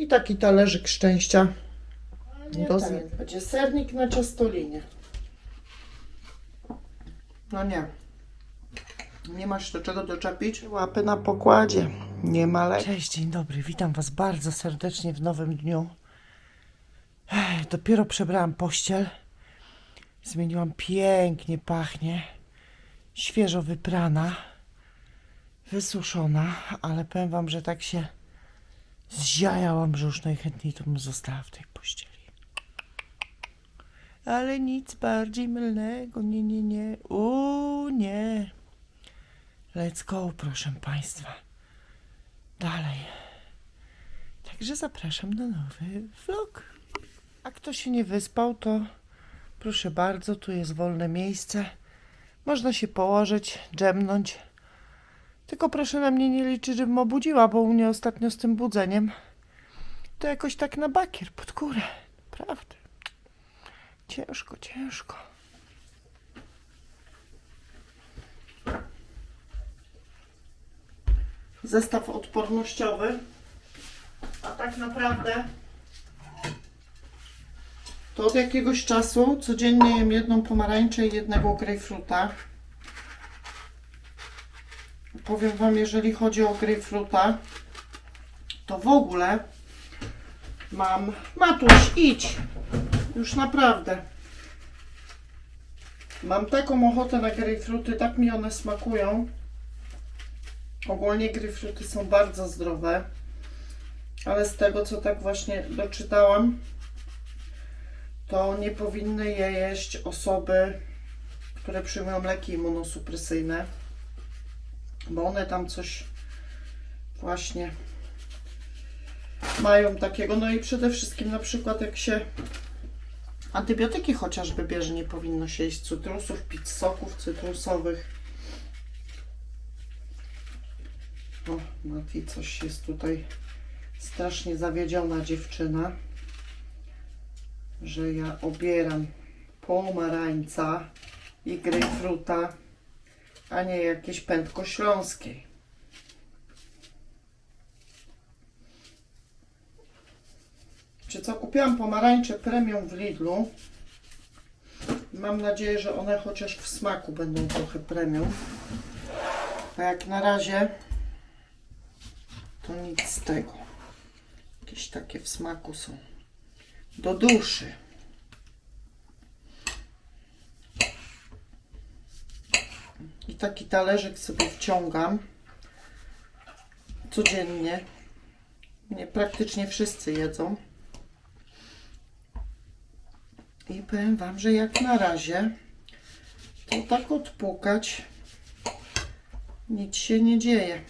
I taki talerzyk szczęścia. Nie, Do tak. Będzie sernik na ciastolinie. No nie. Nie masz do czego doczepić? Łapy na pokładzie. Nie ma lek. Cześć, dzień dobry. Witam Was bardzo serdecznie w nowym dniu. Ech, dopiero przebrałam pościel. Zmieniłam pięknie, pachnie. Świeżo wyprana. Wysuszona, ale powiem Wam, że tak się zziajałam, że już najchętniej to bym została w tej pościeli. Ale nic bardziej mylnego. Nie, nie, nie. U nie. Let's go, proszę Państwa dalej. Także zapraszam na nowy vlog. A kto się nie wyspał, to proszę bardzo, tu jest wolne miejsce. Można się położyć, dżemnąć. Tylko proszę na mnie nie liczyć, żebym obudziła, bo u mnie ostatnio z tym budzeniem to jakoś tak na bakier, pod górę. Naprawdę. Ciężko, ciężko. Zestaw odpornościowy. A tak naprawdę to od jakiegoś czasu codziennie jem jedną pomarańczę i jednego grejpfruta. Powiem Wam, jeżeli chodzi o grejpfruta, to w ogóle mam... Matuś, idź! Już naprawdę. Mam taką ochotę na grejpfruty, tak mi one smakują. Ogólnie gryfruty są bardzo zdrowe, ale z tego co tak właśnie doczytałam, to nie powinny je jeść osoby, które przyjmują leki immunosupresyjne, bo one tam coś właśnie mają takiego. No i przede wszystkim na przykład jak się antybiotyki chociażby bierze, nie powinno się jeść cytrusów, pić soków cytrusowych. O, Mati coś jest tutaj strasznie zawiedziona dziewczyna, że ja obieram pomarańca i grejpfruta, a nie jakieś pętko śląskiej. Czy co? Kupiłam pomarańcze premium w Lidlu. Mam nadzieję, że one chociaż w smaku będą trochę premium. A jak na razie to nic z tego. Jakieś takie w smaku są. Do duszy. Taki talerzyk sobie wciągam codziennie. Nie, praktycznie wszyscy jedzą. I powiem Wam, że jak na razie to tak odpukać nic się nie dzieje.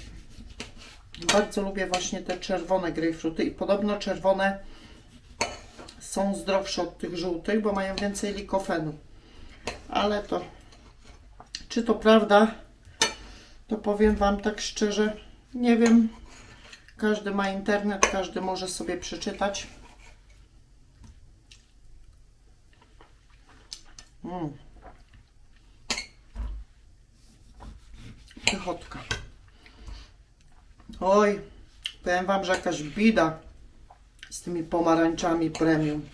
Bardzo lubię właśnie te czerwone grejpfruty i podobno czerwone są zdrowsze od tych żółtych, bo mają więcej likofenu. Ale to, czy to prawda, to powiem Wam tak szczerze, nie wiem. Każdy ma internet, każdy może sobie przeczytać. Mm. Pychotka. Oj, powiem Wam, że jakaś bida z tymi pomarańczami premium.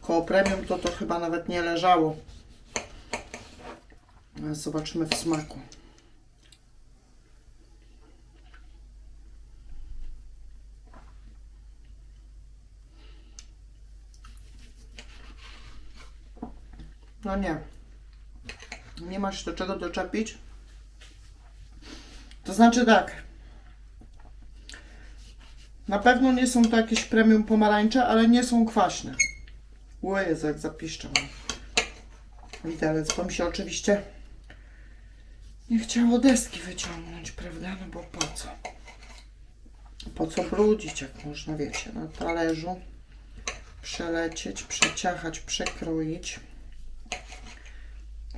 Koło premium to to chyba nawet nie leżało. Ale Zobaczymy w smaku. No nie. Nie masz do czego doczepić. To znaczy tak. Na pewno nie są to jakieś premium pomarańcze, ale nie są kwaśne. O Jezu, jak zapiszczą. Widelec, bo mi się oczywiście nie chciało deski wyciągnąć, prawda? No bo po co? Po co brudzić, jak można, wiecie, na talerzu przelecieć, przeciachać, przekroić.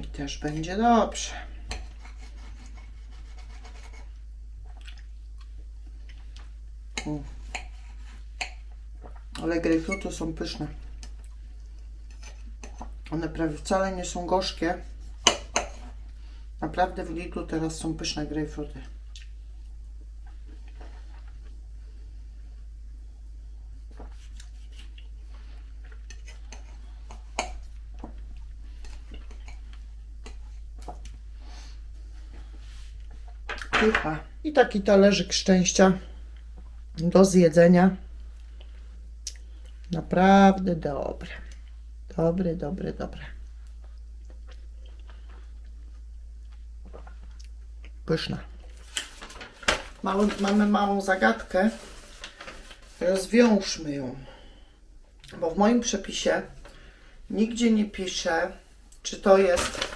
I też będzie dobrze. U. Ale grejpfruty są pyszne. One prawie wcale nie są gorzkie. Naprawdę w Lidlu teraz są pyszne grejpfruty. I taki talerzyk szczęścia do zjedzenia. Naprawdę dobre. Dobre, dobre, dobre. Pyszna. Mamy małą zagadkę. Rozwiążmy ją. Bo w moim przepisie nigdzie nie pisze, czy to jest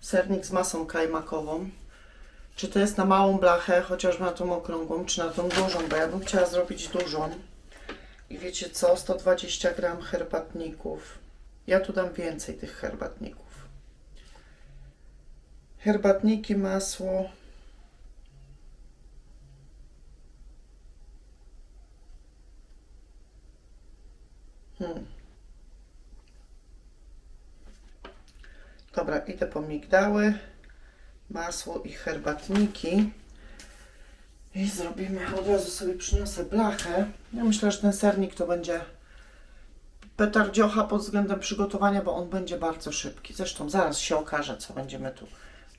sernik z masą kajmakową, czy to jest na małą blachę, chociażby na tą okrągłą, czy na tą dużą, bo ja bym chciała zrobić dużą. I wiecie co? 120 gram herbatników. Ja tu dam więcej tych herbatników. Herbatniki, masło. Hmm. Dobra, idę po migdały, masło i herbatniki. I zrobimy, od razu sobie przyniosę blachę. Ja myślę, że ten sernik to będzie petardziocha pod względem przygotowania, bo on będzie bardzo szybki. Zresztą zaraz się okaże, co będziemy tu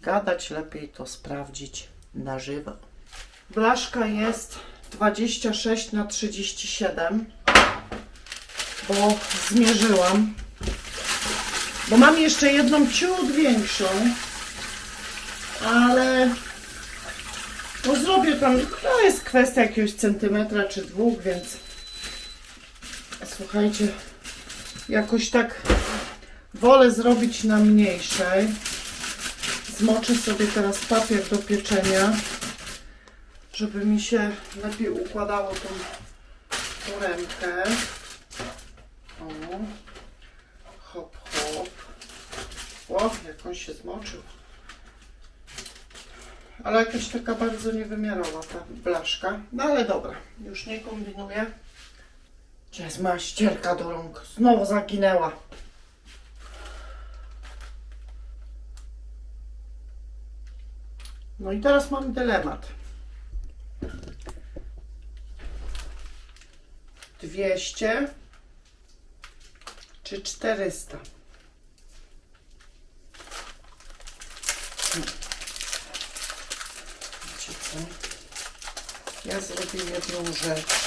gadać. Lepiej to sprawdzić na żywo. Blaszka jest 26 na 37, bo zmierzyłam. Bo mam jeszcze jedną ciut większą, ale no zrobię tam, to jest kwestia jakiegoś centymetra czy dwóch, więc słuchajcie, jakoś tak wolę zrobić na mniejszej. Zmoczę sobie teraz papier do pieczenia, żeby mi się lepiej układało tą, tą. O. Hop, hop. O, jak on się zmoczył. Ale jakaś taka bardzo niewymiarowa ta blaszka. No ale dobra, już nie kombinuję. Gdzie jest moja ścierka do rąk? Znowu zaginęła. No i teraz mam dylemat. 200 czy 400? Wiecie co? Ja zrobię jedną rzecz.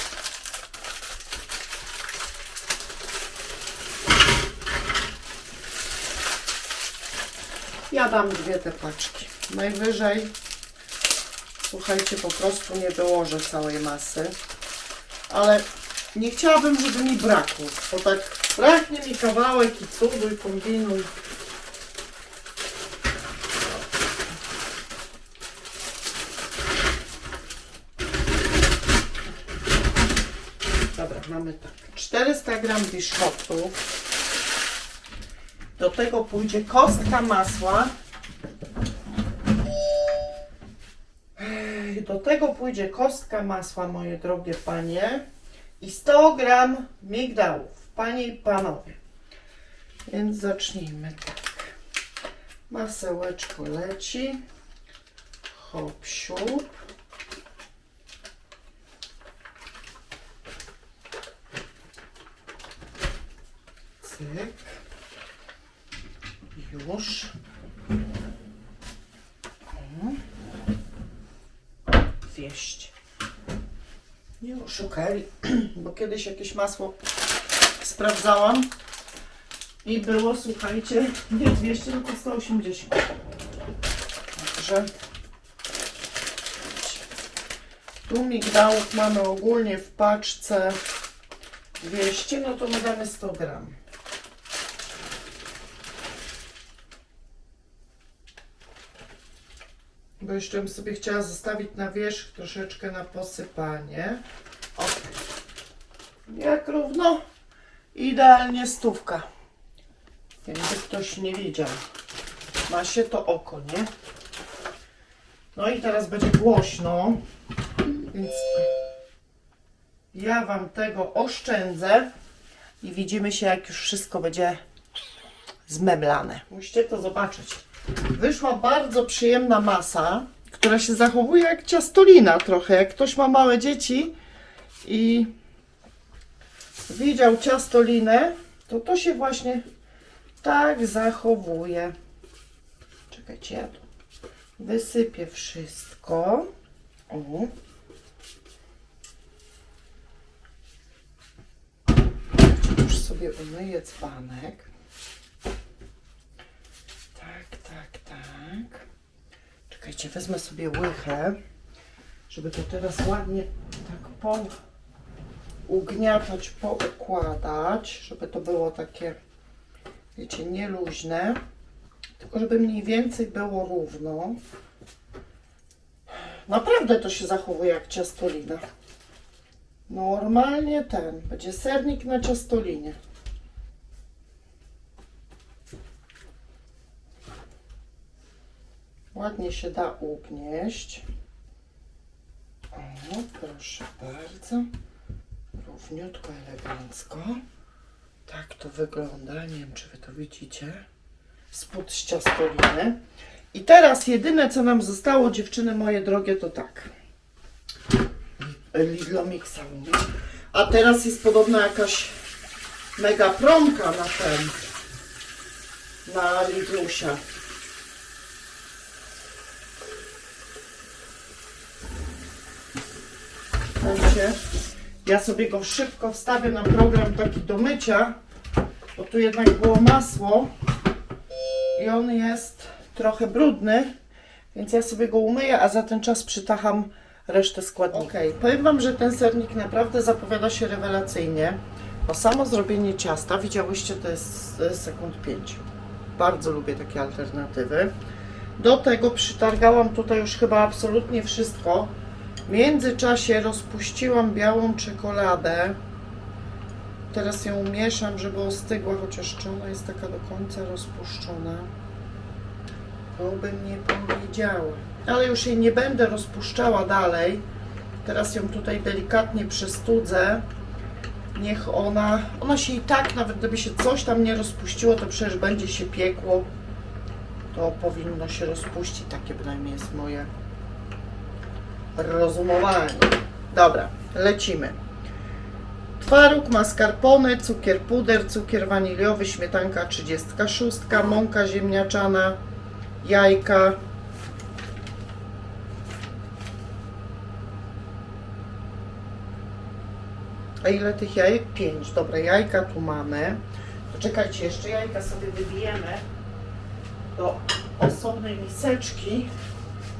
Ja dam dwie te paczki. Najwyżej, słuchajcie, po prostu nie wyłożę całej masy. Ale nie chciałabym, żeby mi brakło, bo tak braknie mi kawałek i cuduj, kombinuj. Dobra, mamy tak. 400 gram biszkotu. Do tego pójdzie kostka masła. Do tego pójdzie kostka masła, moje drogie panie. I 100 gram migdałów, panie i panowie. Więc zacznijmy tak. Masełeczko leci. Hop, siup. Cyk. Już. O. 200. Już, okej. Bo kiedyś jakieś masło sprawdzałam i było, słuchajcie, nie 200, tylko 180. Także tu migdałów mamy ogólnie w paczce 200, no to my damy 100 gram. Bo jeszcze bym sobie chciała zostawić na wierzch troszeczkę na posypanie. O. Jak równo? Idealnie stówka. Jakby ktoś nie widział. Ma się to oko, nie? No i teraz będzie głośno. Więc ja Wam tego oszczędzę. I widzimy się, jak już wszystko będzie zmemlane. Musicie to zobaczyć. Wyszła bardzo przyjemna masa, która się zachowuje jak ciastolina trochę. Jak ktoś ma małe dzieci i widział ciastolinę, to to się właśnie tak zachowuje. Czekajcie, ja tu wysypię wszystko. O. Już sobie umyję dzbanek. Tak, tak, tak. Czekajcie, wezmę sobie łychę, żeby to teraz ładnie tak po ugniatać, poukładać, żeby to było takie, wiecie, nieluźne, tylko żeby mniej więcej było równo. Naprawdę to się zachowuje jak ciastolina. Normalnie ten, będzie sernik na ciastolinie. Ładnie się da ugnieść. O, proszę bardzo. Równiutko, elegancko. Tak to wygląda. Nie wiem, czy wy to widzicie. Spód z ciastoliny. I teraz jedyne, co nam zostało, dziewczyny moje drogie, to tak. Lidlo Mixa. A teraz jest podobna jakaś mega promka na ten. Na Lidlusia. Ja sobie go szybko wstawię na program taki do mycia, bo tu jednak było masło i on jest trochę brudny, więc ja sobie go umyję, a za ten czas przytacham resztę składników. Ok, powiem Wam, że ten sernik naprawdę zapowiada się rewelacyjnie, bo samo zrobienie ciasta, widziałyście, to jest sekund 5. Bardzo lubię takie alternatywy. Do tego przytargałam tutaj już chyba absolutnie wszystko. W międzyczasie rozpuściłam białą czekoladę. Teraz ją mieszam, żeby ostygła, chociaż czy ona jest taka do końca rozpuszczona. To bym nie powiedziała. Ale już jej nie będę rozpuszczała dalej. Teraz ją tutaj delikatnie przystudzę. Niech ona, ona się i tak, nawet gdyby się coś tam nie rozpuściło, to przecież będzie się piekło. To powinno się rozpuścić. Takie bynajmniej jest moje rozumowanie. Dobra, lecimy. Twaróg, mascarpone, cukier puder, cukier waniliowy, śmietanka 36, mąka ziemniaczana, jajka. A ile tych jajek? 5. Dobra, jajka tu mamy. To czekajcie, jeszcze jajka sobie wybijemy do osobnej miseczki,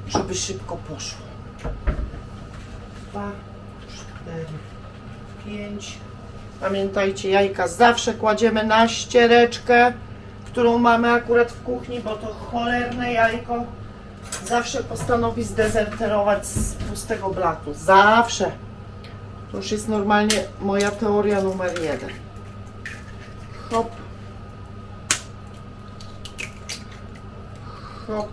żeby szybko poszło. Dwa, cztery, pięć. Pamiętajcie, jajka zawsze kładziemy na ściereczkę, którą mamy akurat w kuchni, bo to cholerne jajko zawsze postanowi zdezerterować z pustego blatu. Zawsze. To już jest normalnie moja teoria numer jeden. Hop. Hop.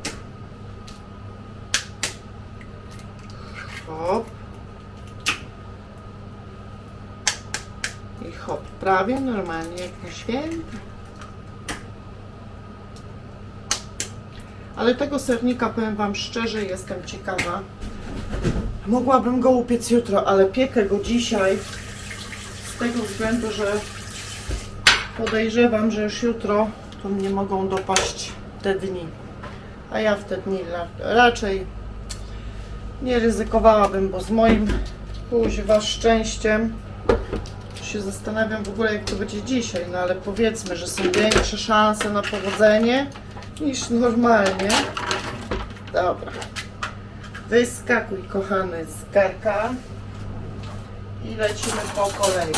I hop. Prawie normalnie jak na święta. Ale tego sernika, powiem Wam szczerze, jestem ciekawa. Mogłabym go upiec jutro, ale piekę go dzisiaj z tego względu, że podejrzewam, że już jutro to mnie mogą dopaść te dni. A ja w te dni raczej nie ryzykowałabym, bo z moim kuźwa szczęściem się zastanawiam w ogóle jak to będzie dzisiaj, no ale powiedzmy, że są większe szanse na powodzenie niż normalnie. Dobra. Wyskakuj kochany z garka i lecimy po kolei.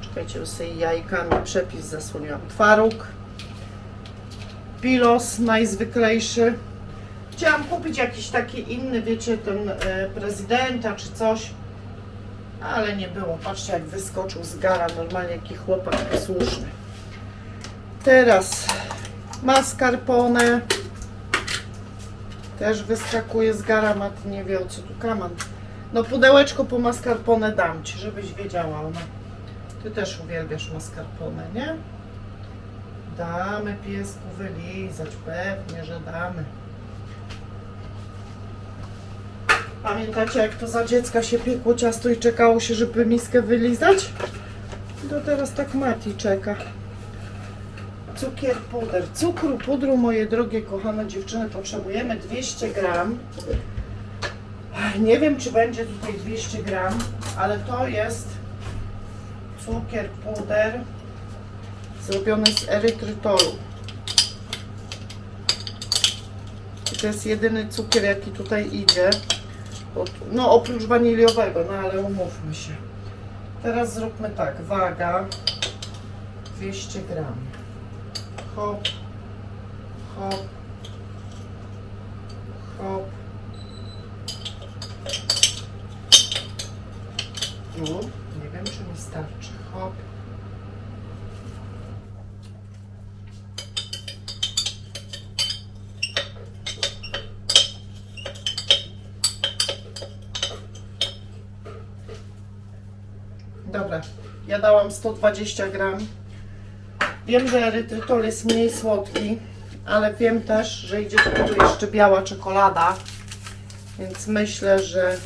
Czekajcie, bo sobie jajkami przepis zasłoniłam. Twaróg, pilos najzwyklejszy. Chciałam kupić jakiś taki inny, wiecie, ten e, prezydenta czy coś, ale nie było. Patrzcie, jak wyskoczył z gara, normalnie jaki chłopak posłuszny. Teraz mascarpone. Też wyskakuje z gara, Mati nie wie o co tu kaman. No pudełeczko po mascarpone dam Ci, żebyś wiedziała. No. Ty też uwielbiasz mascarpone, nie? Damy piesku wylizać, pewnie, że damy. Pamiętacie jak to za dziecka się piekło ciasto i czekało się, żeby miskę wylizać? To teraz tak Mati czeka. cukier, puder. Cukru, pudru, moje drogie, kochane dziewczyny, potrzebujemy 200 gram. Nie wiem, czy będzie tutaj 200 gram, ale to jest cukier, puder zrobiony z erytrytolu. I to jest jedyny cukier, jaki tutaj idzie. No, oprócz waniliowego, no ale umówmy się. Teraz zróbmy tak, waga 200 gram. Hop, hop, hop. Tu, nie wiem czy mi starczy. Hop. Dobra, ja dałam 120 gram. Wiem, że erytrytol jest mniej słodki, ale wiem też, że idzie tego jeszcze biała czekolada, więc myślę, że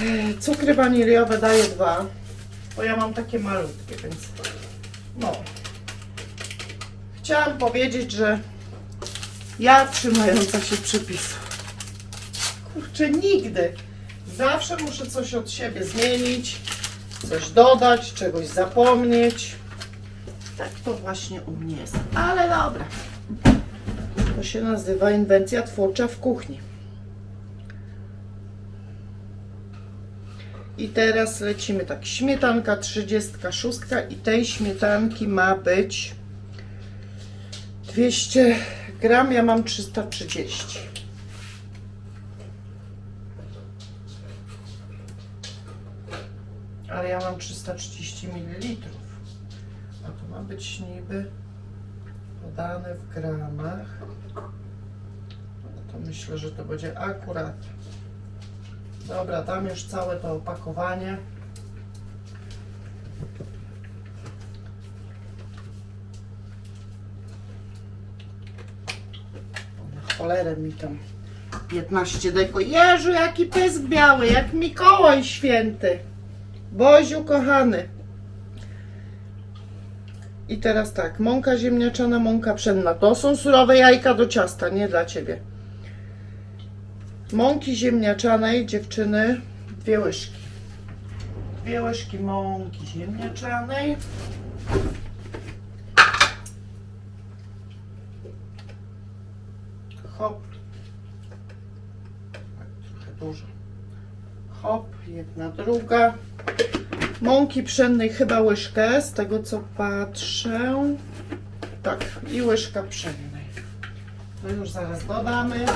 e, cukry waniliowe daję dwa, bo ja mam takie malutkie, więc no. Chciałam powiedzieć, że ja trzymająca się przepisów. Kurczę, nigdy. Zawsze muszę coś od siebie zmienić, coś dodać, czegoś zapomnieć. Tak to właśnie u mnie jest. Ale dobra. To się nazywa inwencja twórcza w kuchni. I teraz lecimy tak. Śmietanka 36 i tej śmietanki ma być 200 gram, ja mam 330. Ale ja mam 330 ml. A to ma być niby podane w gramach. To myślę, że to będzie akurat. Dobra, tam już całe to opakowanie. Cholerę mi tam 15 deko. Jezu, jaki pysk biały, jak Mikołaj święty. Boziu kochany. I teraz tak, mąka ziemniaczana, mąka pszenna. To są surowe jajka do ciasta, nie dla Ciebie. Mąki ziemniaczanej, dziewczyny, dwie łyżki. Dwie łyżki mąki ziemniaczanej. Hop. Tak, trochę dużo. Hop, jedna, druga. Mąki pszennej chyba łyżkę, z tego co patrzę. Tak, i łyżka pszennej. To już zaraz dodamy.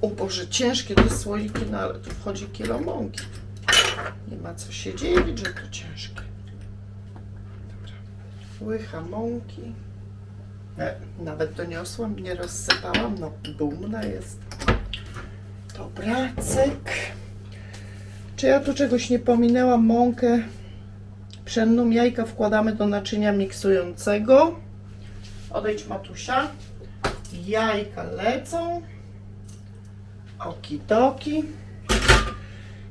O Boże, ciężkie te słoiki, no ale tu wchodzi kilo mąki. Nie ma co się dziwić, że to ciężkie. Dobra. Łycha mąki. E, nawet doniosłam, nie rozsypałam, no dumna jest. Dobra. Czy ja tu czegoś nie pominęłam? Mąkę pszenną, jajka wkładamy do naczynia miksującego. Odejdź Matusia. Jajka lecą. Okidoki.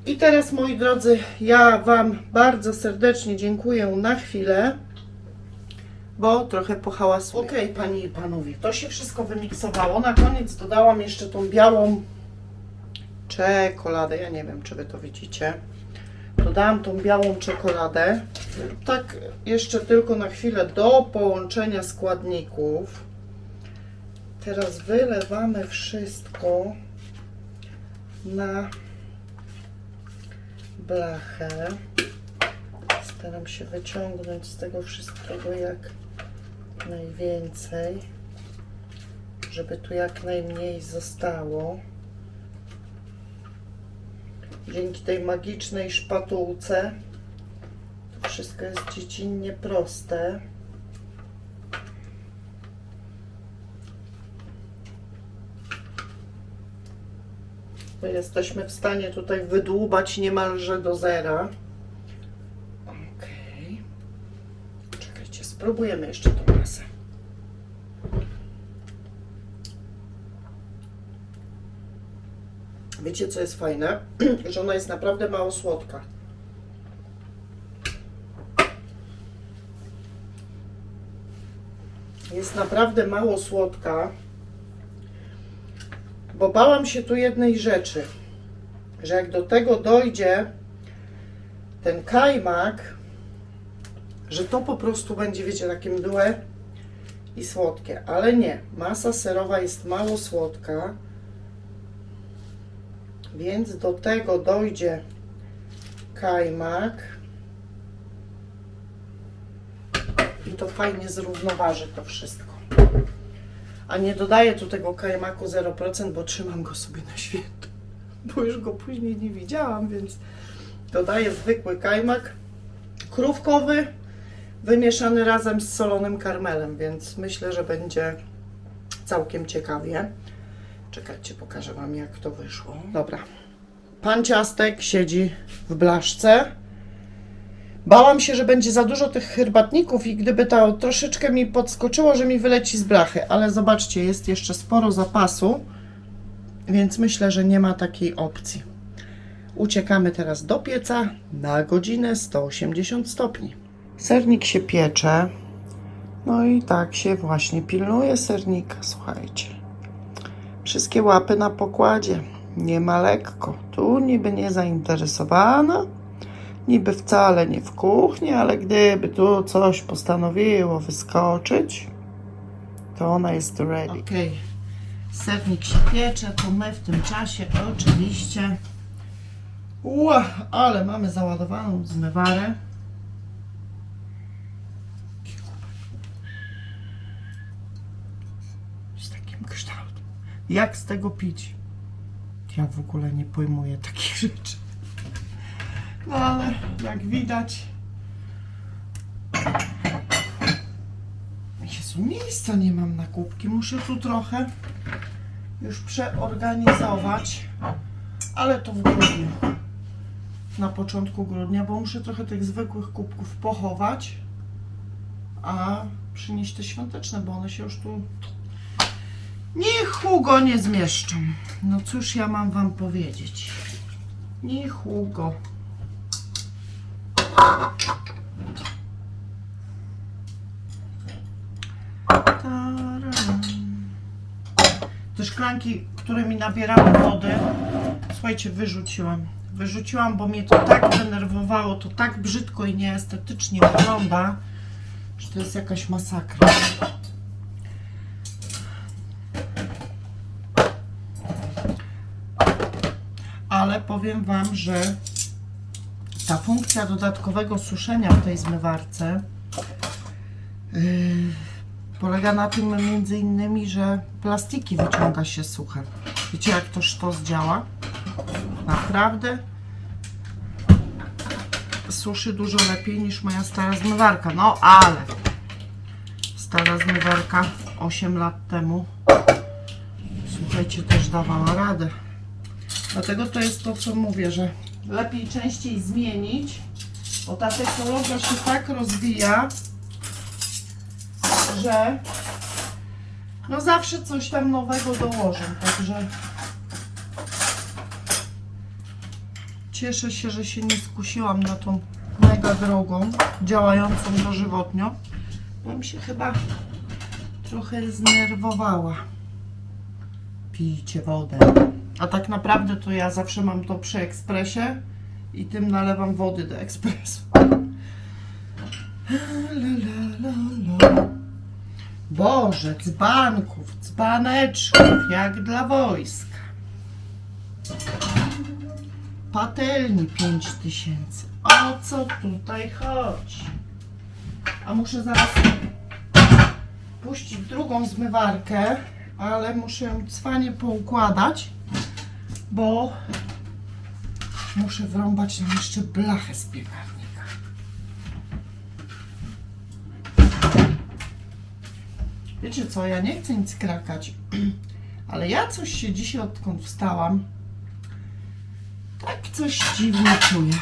I teraz, moi drodzy, ja Wam bardzo serdecznie dziękuję na chwilę, bo trochę pohałasuję. Ok, Panie i Panowie, to się wszystko wymiksowało. Na koniec dodałam jeszcze tą białą czekoladę. Ja nie wiem, czy Wy to widzicie. Dodałam tą białą czekoladę. Tak jeszcze tylko na chwilę do połączenia składników. Teraz wylewamy wszystko na blachę. Staram się wyciągnąć z tego wszystkiego jak najwięcej, żeby tu jak najmniej zostało. Dzięki tej magicznej szpatułce to wszystko jest dziecinnie proste. My jesteśmy w stanie tutaj wydłubać niemalże do zera. Okej. Czekajcie, spróbujemy jeszcze tą masę. wiecie co jest fajne? że ona jest naprawdę mało słodka. Jest naprawdę mało słodka, bo bałam się tu jednej rzeczy, że jak do tego dojdzie ten kajmak, że to po prostu będzie, wiecie, takie mdłe i słodkie, ale nie. Masa serowa jest mało słodka więc do tego dojdzie kajmak i to fajnie zrównoważy to wszystko. A nie dodaję tu tego kajmaku 0%, bo trzymam go sobie na święto, bo już go później nie widziałam, więc dodaję zwykły kajmak krówkowy, wymieszany razem z solonym karmelem, więc myślę, że będzie całkiem ciekawie. Czekajcie, pokażę Wam jak to wyszło. Dobra. Pan ciastek siedzi w blaszce. Bałam się, że będzie za dużo tych herbatników i gdyby to troszeczkę mi podskoczyło, że mi wyleci z blachy, ale zobaczcie, jest jeszcze sporo zapasu, więc myślę, że nie ma takiej opcji. Uciekamy teraz do pieca na godzinę 180 stopni. Sernik się piecze. No i tak się właśnie pilnuje sernika, słuchajcie. Wszystkie łapy na pokładzie. Nie ma lekko. Tu niby nie zainteresowana, niby wcale nie w kuchni, ale gdyby tu coś postanowiło wyskoczyć, to ona jest ready. Okej, sernik się piecze, to my w tym czasie oczywiście. Ua, ale mamy załadowaną zmywarę. Jak z tego pić? Ja w ogóle nie pojmuję takich rzeczy. No ale jak widać. Jezu, miejsca nie mam na kubki. Muszę tu trochę już przeorganizować. Ale to w grudniu. Na początku grudnia, bo muszę trochę tych zwykłych kubków pochować. A przynieść te świąteczne, bo one się już tu ni Hugo nie zmieszczą. No cóż ja mam wam powiedzieć. Ni Hugo. Tararam. Te szklanki, które mi nabierały wody, słuchajcie, wyrzuciłam. Wyrzuciłam, bo mnie to tak denerwowało, to tak brzydko i nieestetycznie wygląda, że to jest jakaś masakra. Powiem Wam, że ta funkcja dodatkowego suszenia w tej zmywarce yy, polega na tym między innymi, że plastiki wyciąga się suche. Wiecie jak to sztos działa? Naprawdę suszy dużo lepiej niż moja stara zmywarka. No ale stara zmywarka 8 lat temu słuchajcie też dawała radę. Dlatego to jest to, co mówię, że lepiej częściej zmienić, bo ta technologia się tak rozwija, że no zawsze coś tam nowego dołożę. Także cieszę się, że się nie skusiłam na tą mega drogą, działającą dożywotnio. Bym się chyba trochę znerwowała. Pijcie wodę. A tak naprawdę to ja zawsze mam to przy ekspresie i tym nalewam wody do ekspresu. La, la, la, la. Boże, dzbanków, dzbaneczków, jak dla wojska. Patelni 5000. O co tutaj chodzi? A muszę zaraz puścić drugą zmywarkę, ale muszę ją cwanie poukładać bo muszę wrąbać nam jeszcze blachę z piekarnika. Wiecie co, ja nie chcę nic krakać, ale ja coś się dzisiaj, odkąd wstałam, tak coś dziwnie czuję.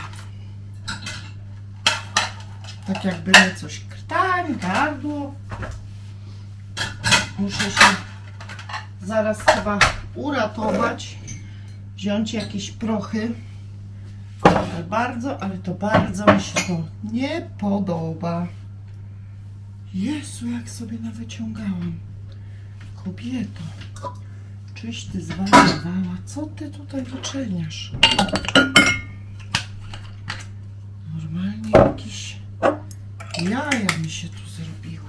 Tak jakby mnie coś krtań, gardło. Muszę się zaraz chyba uratować wziąć jakieś prochy. Ale bardzo, ale to bardzo mi się to nie podoba. Jezu, jak sobie nawyciągałam. Kobieto, czyś ty zwariowała? Co ty tutaj wyczyniasz? Normalnie jakieś jaja mi się tu zrobiły.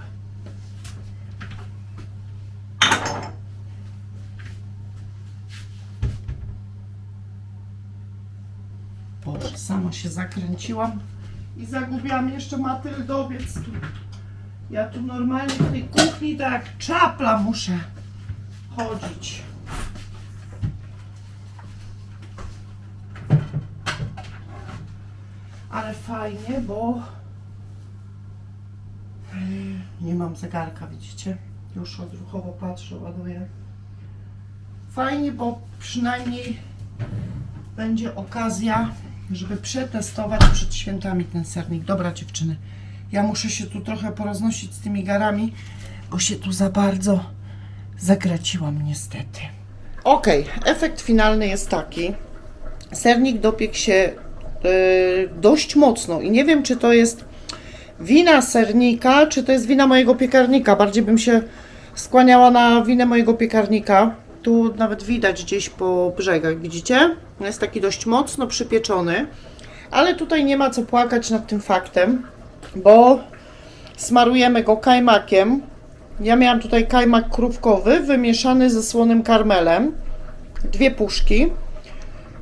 Boże, sama się zakręciłam i zagubiłam jeszcze Matyldowiec tu. Ja tu normalnie w tej kuchni tak jak czapla muszę chodzić. Ale fajnie, bo nie mam zegarka, widzicie? Już odruchowo patrzę, ładuję. Fajnie, bo przynajmniej będzie okazja, żeby przetestować przed świętami ten sernik. Dobra dziewczyny, ja muszę się tu trochę poroznosić z tymi garami, bo się tu za bardzo zagraciłam niestety. Ok, efekt finalny jest taki. Sernik dopiekł się yy, dość mocno i nie wiem, czy to jest wina sernika, czy to jest wina mojego piekarnika. Bardziej bym się skłaniała na winę mojego piekarnika. Tu nawet widać gdzieś po brzegach, widzicie? Jest taki dość mocno przypieczony, ale tutaj nie ma co płakać nad tym faktem, bo smarujemy go kajmakiem. Ja miałam tutaj kajmak krówkowy wymieszany ze słonym karmelem. Dwie puszki.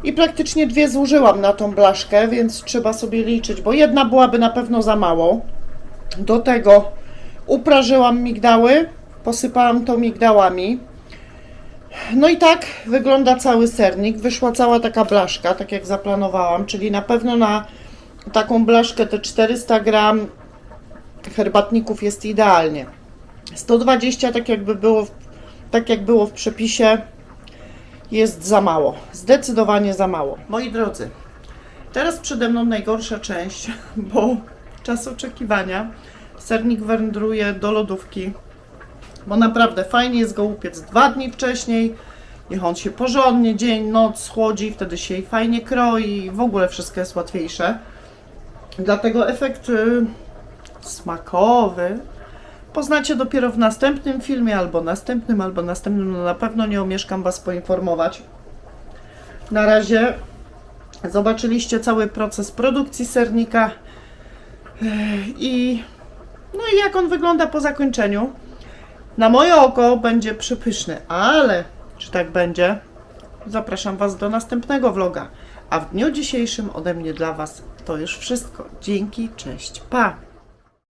I praktycznie dwie zużyłam na tą blaszkę, więc trzeba sobie liczyć, bo jedna byłaby na pewno za mało. Do tego uprażyłam migdały, posypałam to migdałami. No i tak wygląda cały sernik. Wyszła cała taka blaszka, tak jak zaplanowałam, czyli na pewno na taką blaszkę te 400 gram herbatników jest idealnie. 120 tak jakby było tak jak było w przepisie jest za mało. Zdecydowanie za mało. Moi drodzy, teraz przede mną najgorsza część, bo czas oczekiwania. Sernik wędruje do lodówki, bo naprawdę fajnie jest go upiec dwa dni wcześniej. Niech on się porządnie dzień, noc schłodzi, wtedy się jej fajnie kroi w ogóle wszystko jest łatwiejsze. Dlatego efekt y, smakowy poznacie dopiero w następnym filmie, albo następnym, albo następnym. No na pewno nie omieszkam Was poinformować. Na razie zobaczyliście cały proces produkcji sernika i no i jak on wygląda po zakończeniu. Na moje oko będzie przepyszny, ale czy tak będzie? Zapraszam Was do następnego vloga. A w dniu dzisiejszym ode mnie dla Was to już wszystko. Dzięki, cześć, pa!